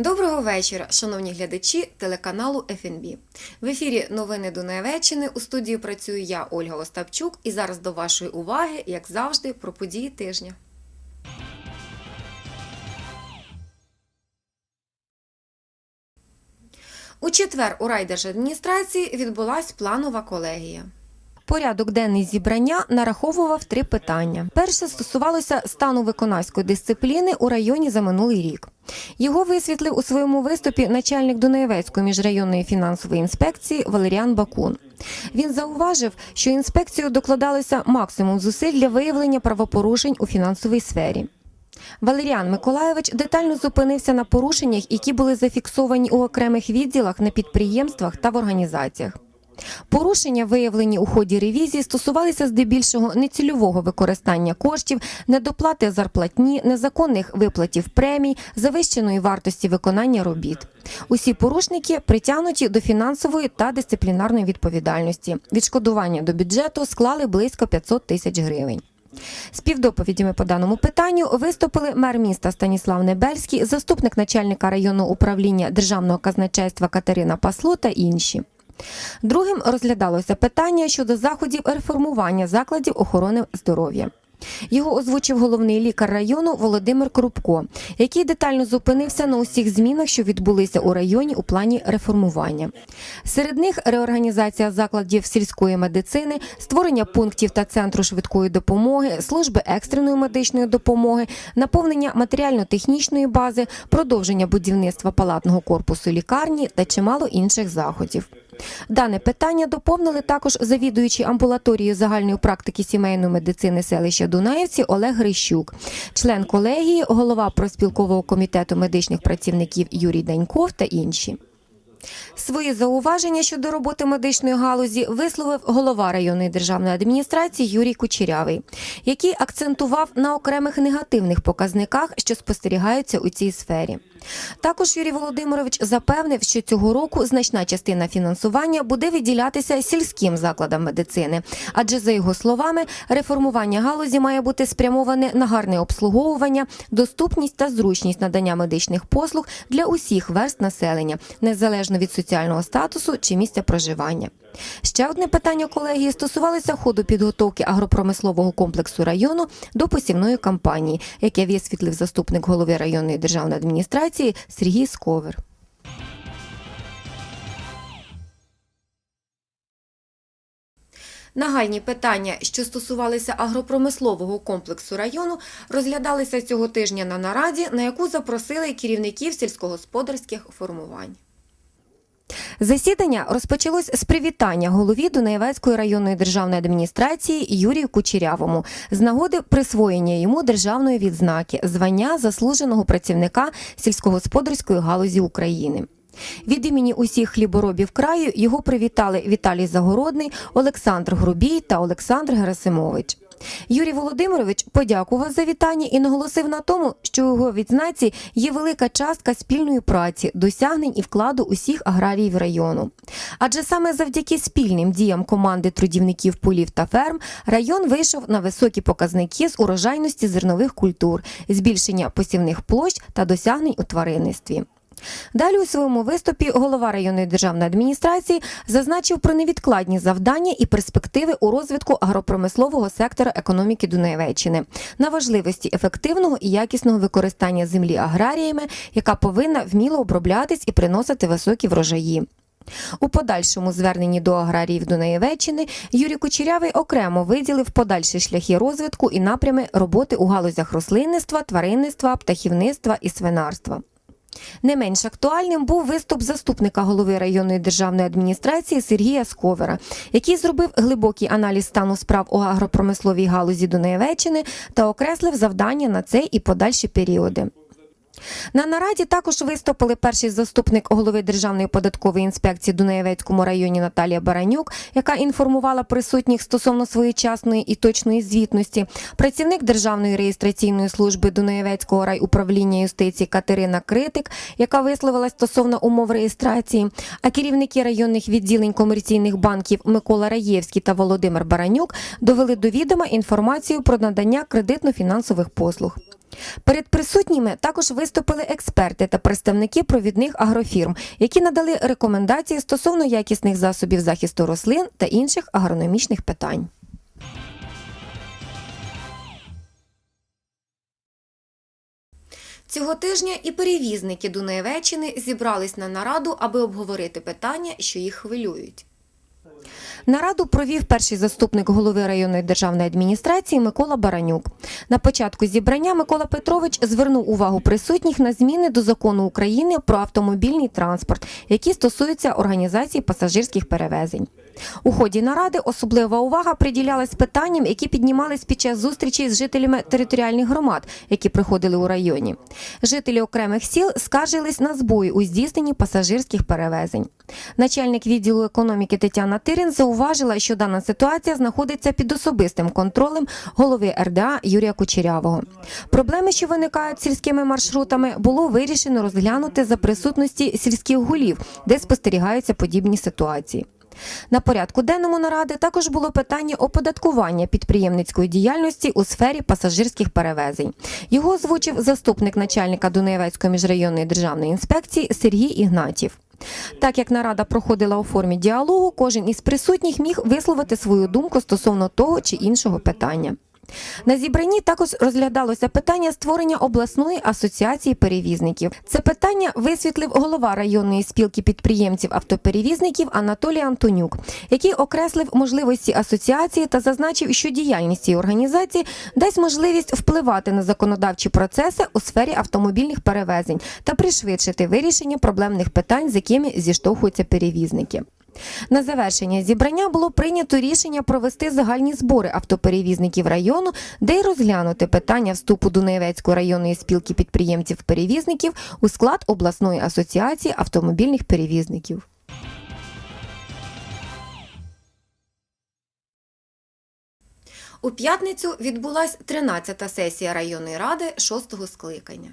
Доброго вечора, шановні глядачі телеканалу ФНБ. В ефірі новини Дунаєвеччини. У студії працюю я, Ольга Остапчук, і зараз до вашої уваги, як завжди, про події тижня. У четвер у райдержадміністрації відбулась планова колегія. Порядок денний зібрання нараховував три питання. Перше стосувалося стану виконавської дисципліни у районі за минулий рік. Його висвітлив у своєму виступі начальник Дунаєвецької міжрайонної фінансової інспекції Валеріан Бакун. Він зауважив, що інспекцію докладалося максимум зусиль для виявлення правопорушень у фінансовій сфері. Валеріан Миколаєвич детально зупинився на порушеннях, які були зафіксовані у окремих відділах на підприємствах та в організаціях. Порушення, виявлені у ході ревізії, стосувалися здебільшого нецільового використання коштів, недоплати зарплатні, незаконних виплатів премій, завищеної вартості виконання робіт. Усі порушники притягнуті до фінансової та дисциплінарної відповідальності. Відшкодування до бюджету склали близько 500 тисяч гривень. Співдоповідями по даному питанню виступили мер міста Станіслав Небельський, заступник начальника районного управління державного казначейства Катерина Пасло та інші. Другим розглядалося питання щодо заходів реформування закладів охорони здоров'я. Його озвучив головний лікар району Володимир Крупко, який детально зупинився на усіх змінах, що відбулися у районі у плані реформування. Серед них реорганізація закладів сільської медицини, створення пунктів та центру швидкої допомоги, служби екстреної медичної допомоги, наповнення матеріально-технічної бази, продовження будівництва палатного корпусу лікарні та чимало інших заходів. Дане питання доповнили також завідуючий амбулаторією загальної практики сімейної медицини селища Дунаївці Олег Грищук, член колегії, голова проспілкового комітету медичних працівників Юрій Даньков та інші. Свої зауваження щодо роботи медичної галузі висловив голова районної державної адміністрації Юрій Кучерявий, який акцентував на окремих негативних показниках, що спостерігаються у цій сфері. Також Юрій Володимирович запевнив, що цього року значна частина фінансування буде виділятися сільським закладам медицини, адже за його словами, реформування галузі має бути спрямоване на гарне обслуговування, доступність та зручність надання медичних послуг для усіх верст населення, незалежно від соціального статусу чи місця проживання. Ще одне питання колегії стосувалося ходу підготовки агропромислового комплексу району до посівної кампанії, яке висвітлив заступник голови районної державної адміністрації Сергій Сковер. Нагальні питання, що стосувалися агропромислового комплексу району, розглядалися цього тижня на нараді, на яку запросили керівників сільськогосподарських формувань. Засідання розпочалось з привітання голові Дунаєвецької районної державної адміністрації Юрію Кучерявому з нагоди присвоєння йому державної відзнаки звання заслуженого працівника сільськогосподарської галузі України. Від імені усіх хліборобів краю його привітали Віталій Загородний, Олександр Грубій та Олександр Герасимович. Юрій Володимирович подякував за вітання і наголосив на тому, що його відзнаці є велика частка спільної праці, досягнень і вкладу усіх аграріїв району. Адже саме завдяки спільним діям команди трудівників полів та ферм район вийшов на високі показники з урожайності зернових культур, збільшення посівних площ та досягнень у тваринництві. Далі у своєму виступі голова районної державної адміністрації зазначив про невідкладні завдання і перспективи у розвитку агропромислового сектора економіки Дунаєвеччини, на важливості ефективного і якісного використання землі аграріями, яка повинна вміло оброблятись і приносити високі врожаї. У подальшому зверненні до аграріїв Дунаєвеччини Юрій Кучерявий окремо виділив подальші шляхи розвитку і напрями роботи у галузях рослинництва, тваринництва, птахівництва і свинарства. Не менш актуальним був виступ заступника голови районної державної адміністрації Сергія Сковера, який зробив глибокий аналіз стану справ у агропромисловій галузі Дунаєвеччини та окреслив завдання на цей і подальші періоди. На нараді також виступили перший заступник голови Державної податкової інспекції Дунаєвецькому районі Наталія Баранюк, яка інформувала присутніх стосовно своєчасної і точної звітності, працівник Державної реєстраційної служби Дунаєвецького райуправління юстиції Катерина Критик, яка висловилась стосовно умов реєстрації, а керівники районних відділень комерційних банків Микола Раєвський та Володимир Баранюк довели до відома інформацію про надання кредитно-фінансових послуг. Перед присутніми також виступили експерти та представники провідних агрофірм, які надали рекомендації стосовно якісних засобів захисту рослин та інших агрономічних питань. Цього тижня і перевізники Дунаєвеччини зібрались на нараду, аби обговорити питання, що їх хвилюють. Нараду провів перший заступник голови районної державної адміністрації Микола Баранюк. На початку зібрання Микола Петрович звернув увагу присутніх на зміни до закону України про автомобільний транспорт, які стосуються організації пасажирських перевезень. У ході наради особлива увага приділялась питанням, які піднімались під час зустрічей з жителями територіальних громад, які приходили у районі. Жителі окремих сіл скаржились на збої у здійсненні пасажирських перевезень. Начальник відділу економіки Тетяна Тирин зауважила, що дана ситуація знаходиться під особистим контролем голови РДА Юрія Кучерявого. Проблеми, що виникають сільськими маршрутами, було вирішено розглянути за присутності сільських голів, де спостерігаються подібні ситуації. На порядку денному наради також було питання оподаткування підприємницької діяльності у сфері пасажирських перевезень. Його озвучив заступник начальника Дунаєвецької міжрайонної державної інспекції Сергій Ігнатів. Так як нарада проходила у формі діалогу, кожен із присутніх міг висловити свою думку стосовно того чи іншого питання. На зібранні також розглядалося питання створення обласної асоціації перевізників. Це питання висвітлив голова районної спілки підприємців автоперевізників Анатолій Антонюк, який окреслив можливості асоціації та зазначив, що діяльність цієї організації дасть можливість впливати на законодавчі процеси у сфері автомобільних перевезень та пришвидшити вирішення проблемних питань, з якими зіштовхуються перевізники. На завершення зібрання було прийнято рішення провести загальні збори автоперевізників району, де й розглянути питання вступу Дунаєвецької районної спілки підприємців-перевізників у склад обласної асоціації автомобільних перевізників. У п'ятницю відбулась 13-та сесія районної ради 6-го скликання.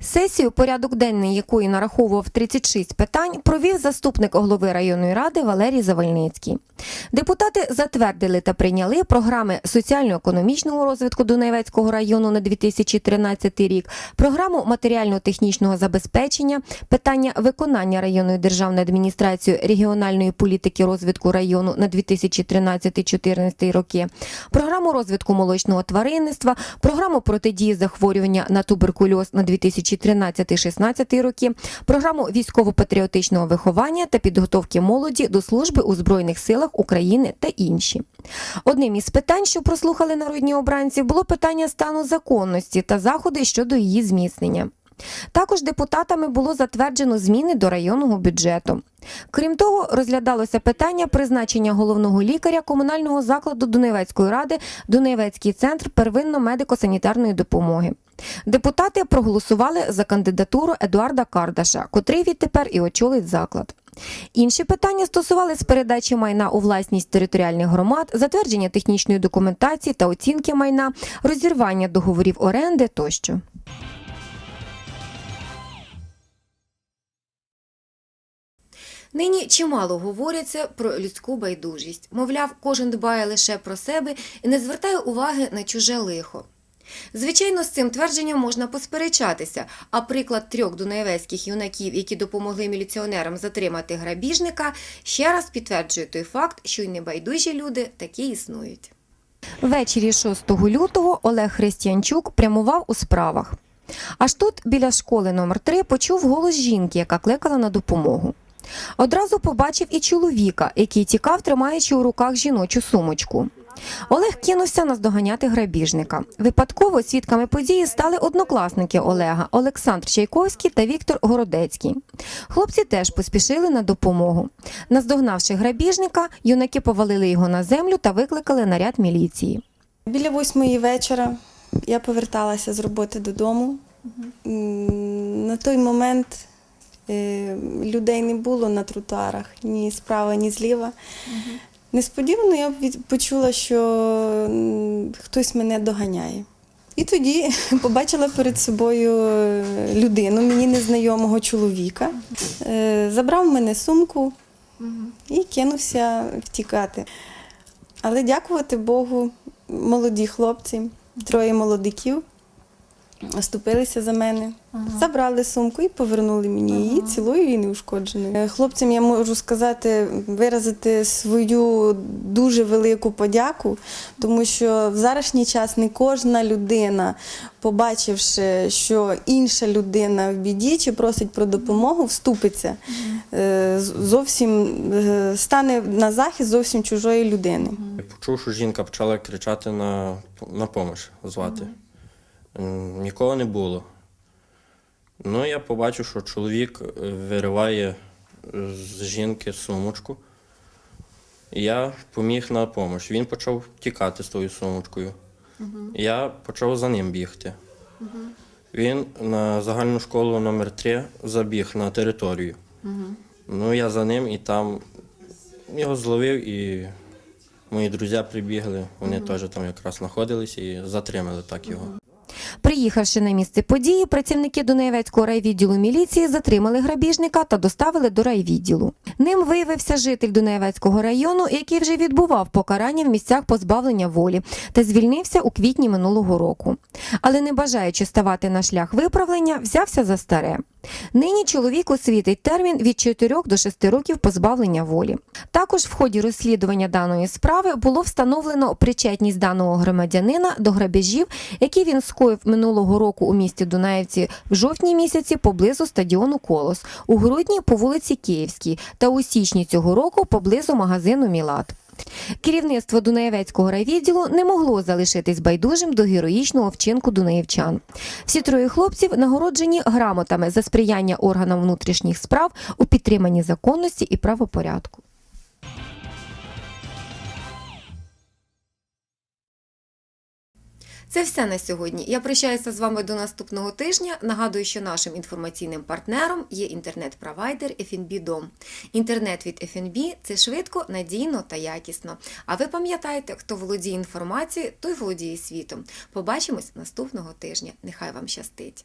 Сесію, порядок денний якої нараховував 36 питань, провів заступник голови районної ради Валерій Завальницький. Депутати затвердили та прийняли програми соціально-економічного розвитку Дунаєвецького району на 2013 рік, програму матеріально-технічного забезпечення, питання виконання районної державної адміністрації регіональної політики розвитку району на 2013-2014 роки, програму розвитку молочного тваринництва, програму протидії захворювання на туберкульоз на 2013-16 роки, програму військово-патріотичного виховання та підготовки молоді до служби у Збройних силах України та інші. Одним із питань, що прослухали народні обранці, було питання стану законності та заходи щодо її зміцнення. Також депутатами було затверджено зміни до районного бюджету. Крім того, розглядалося питання призначення головного лікаря комунального закладу Дунайвецької ради Дунайвецький центр первинно-медико-санітарної допомоги. Депутати проголосували за кандидатуру Едуарда Кардаша, котрий відтепер і очолить заклад. Інші питання стосувались передачі майна у власність територіальних громад, затвердження технічної документації та оцінки майна, розірвання договорів оренди тощо. Нині чимало говориться про людську байдужість. Мовляв, кожен дбає лише про себе і не звертає уваги на чуже лихо. Звичайно, з цим твердженням можна посперечатися, а приклад трьох дунаєвецьких юнаків, які допомогли міліціонерам затримати грабіжника, ще раз підтверджує той факт, що й небайдужі люди такі існують. Ввечері 6 лютого Олег Христянчук прямував у справах. Аж тут, біля школи номер 3 почув голос жінки, яка кликала на допомогу. Одразу побачив і чоловіка, який тікав, тримаючи у руках жіночу сумочку. Олег кинувся наздоганяти грабіжника. Випадково свідками події стали однокласники Олега Олександр Чайковський та Віктор Городецький. Хлопці теж поспішили на допомогу. Наздогнавши грабіжника, юнаки повалили його на землю та викликали наряд міліції. Біля восьмої вечора я поверталася з роботи додому. На той момент е, людей не було на тротуарах ні справа, ні зліва. Несподівано я почула, що хтось мене доганяє. І тоді побачила перед собою е, людину, мені незнайомого чоловіка. Е, Забрав в мене сумку і кинувся втікати. Але дякувати Богу, молоді хлопці, троє молодиків Оступилися за мене, забрали сумку і повернули мені її цілою і неушкодженою. Е, Хлопцям я можу сказати, виразити свою дуже велику подяку, тому що в зарашній час не кожна людина, побачивши, що інша людина в біді чи просить про допомогу, вступиться. Е, з- Зовсім е, стане на захист зовсім чужої людини. Я почув, що жінка почала кричати на, на помощь звати. М, Нікого не було. Ну, я побачив, що чоловік е, вириває е, з жінки сумочку. Я поміг на допомогу. Він почав тікати з тою сумочкою. Я почав за ним бігти. Він на загальну школу номер 3 забіг на територію. Ну, я за ним і там його зловив, і мої друзі прибігли. Вони теж там якраз знаходилися і затримали так його. Приїхавши на місце події, працівники Дунаєвецького райвідділу міліції затримали грабіжника та доставили до райвідділу. Ним виявився житель Дунаєвецького району, який вже відбував покарання в місцях позбавлення волі та звільнився у квітні минулого року. Але не бажаючи ставати на шлях виправлення, взявся за старе. Нині чоловіку світить термін від 4 до 6 років позбавлення волі. Також в ході розслідування даної справи було встановлено причетність даного громадянина до грабежів, які він скоїв минулого року у місті Дунаївці в жовтні місяці поблизу стадіону Колос, у грудні по вулиці Київській та у січні цього року поблизу магазину Мілат. Керівництво Дунаєвецького райвідділу не могло залишитись байдужим до героїчного вчинку дунаївчан. Всі троє хлопців нагороджені грамотами за сприяння органам внутрішніх справ у підтриманні законності і правопорядку. Це все на сьогодні. Я прощаюся з вами до наступного тижня. Нагадую, що нашим інформаційним партнером є інтернет-провайдер FNB Дом. Інтернет від FNB – це швидко, надійно та якісно. А ви пам'ятаєте, хто володіє інформацією, той володіє світом. Побачимось наступного тижня. Нехай вам щастить!